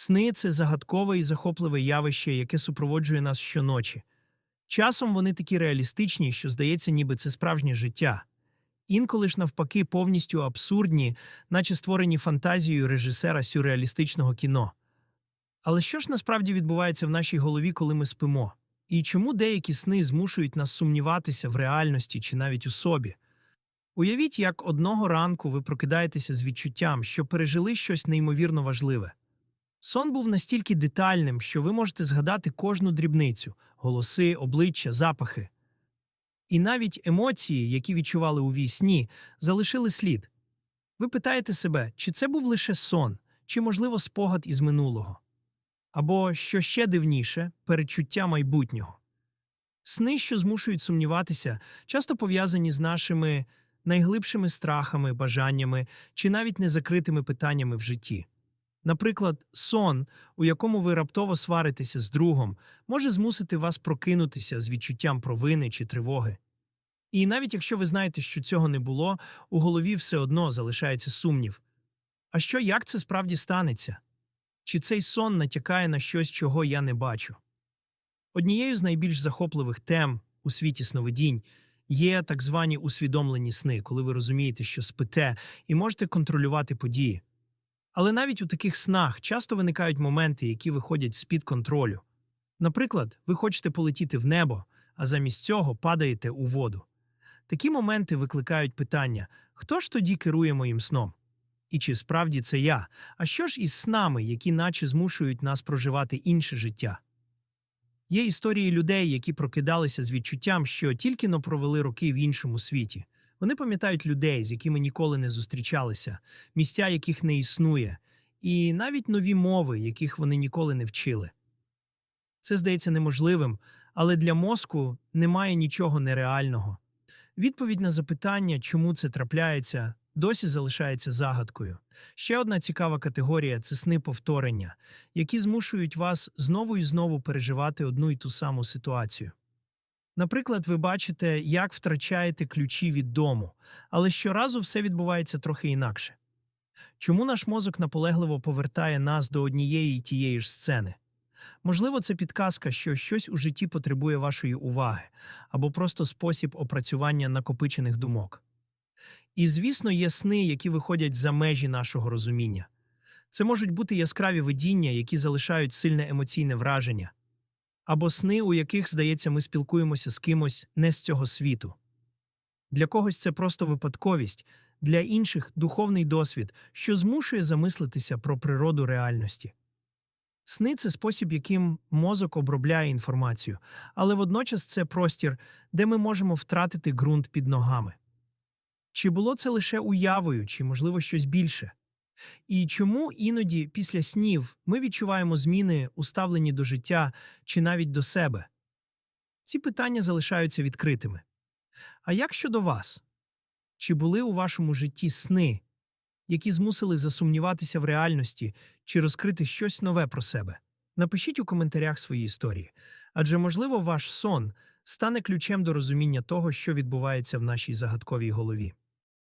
Сни це загадкове і захопливе явище, яке супроводжує нас щоночі. Часом вони такі реалістичні, що здається, ніби це справжнє життя. Інколи ж, навпаки, повністю абсурдні, наче створені фантазією режисера сюрреалістичного кіно. Але що ж насправді відбувається в нашій голові, коли ми спимо? І чому деякі сни змушують нас сумніватися в реальності чи навіть у собі? Уявіть, як одного ранку ви прокидаєтеся з відчуттям, що пережили щось неймовірно важливе. Сон був настільки детальним, що ви можете згадати кожну дрібницю голоси, обличчя, запахи. І навіть емоції, які відчували у вісні, залишили слід. Ви питаєте себе, чи це був лише сон, чи, можливо, спогад із минулого. Або, що ще дивніше, передчуття майбутнього. Сни, що змушують сумніватися, часто пов'язані з нашими найглибшими страхами, бажаннями чи навіть незакритими питаннями в житті. Наприклад, сон, у якому ви раптово сваритеся з другом, може змусити вас прокинутися з відчуттям провини чи тривоги. І навіть якщо ви знаєте, що цього не було, у голові все одно залишається сумнів. А що як це справді станеться? Чи цей сон натякає на щось, чого я не бачу? Однією з найбільш захопливих тем у світі сновидінь є так звані усвідомлені сни, коли ви розумієте, що спите, і можете контролювати події. Але навіть у таких снах часто виникають моменти, які виходять з-під контролю. Наприклад, ви хочете полетіти в небо, а замість цього падаєте у воду. Такі моменти викликають питання: хто ж тоді керує моїм сном? І чи справді це я? А що ж із снами, які наче змушують нас проживати інше життя? Є історії людей, які прокидалися з відчуттям, що тільки но провели роки в іншому світі. Вони пам'ятають людей, з якими ніколи не зустрічалися, місця, яких не існує, і навіть нові мови, яких вони ніколи не вчили. Це здається неможливим, але для мозку немає нічого нереального. Відповідь на запитання, чому це трапляється, досі залишається загадкою. Ще одна цікава категорія це сни повторення, які змушують вас знову і знову переживати одну і ту саму ситуацію. Наприклад, ви бачите, як втрачаєте ключі від дому, але щоразу все відбувається трохи інакше. Чому наш мозок наполегливо повертає нас до однієї й тієї ж сцени? Можливо, це підказка, що щось у житті потребує вашої уваги, або просто спосіб опрацювання накопичених думок. І, звісно, є сни, які виходять за межі нашого розуміння. Це можуть бути яскраві видіння, які залишають сильне емоційне враження, або сни, у яких, здається, ми спілкуємося з кимось не з цього світу. Для когось це просто випадковість, для інших духовний досвід, що змушує замислитися про природу реальності. Сни це спосіб, яким мозок обробляє інформацію, але водночас це простір, де ми можемо втратити ґрунт під ногами. Чи було це лише уявою, чи, можливо, щось більше? І чому іноді після снів ми відчуваємо зміни, уставлені до життя чи навіть до себе? Ці питання залишаються відкритими. А як щодо вас? Чи були у вашому житті сни, які змусили засумніватися в реальності чи розкрити щось нове про себе? Напишіть у коментарях свої історії, адже, можливо, ваш сон стане ключем до розуміння того, що відбувається в нашій загадковій голові.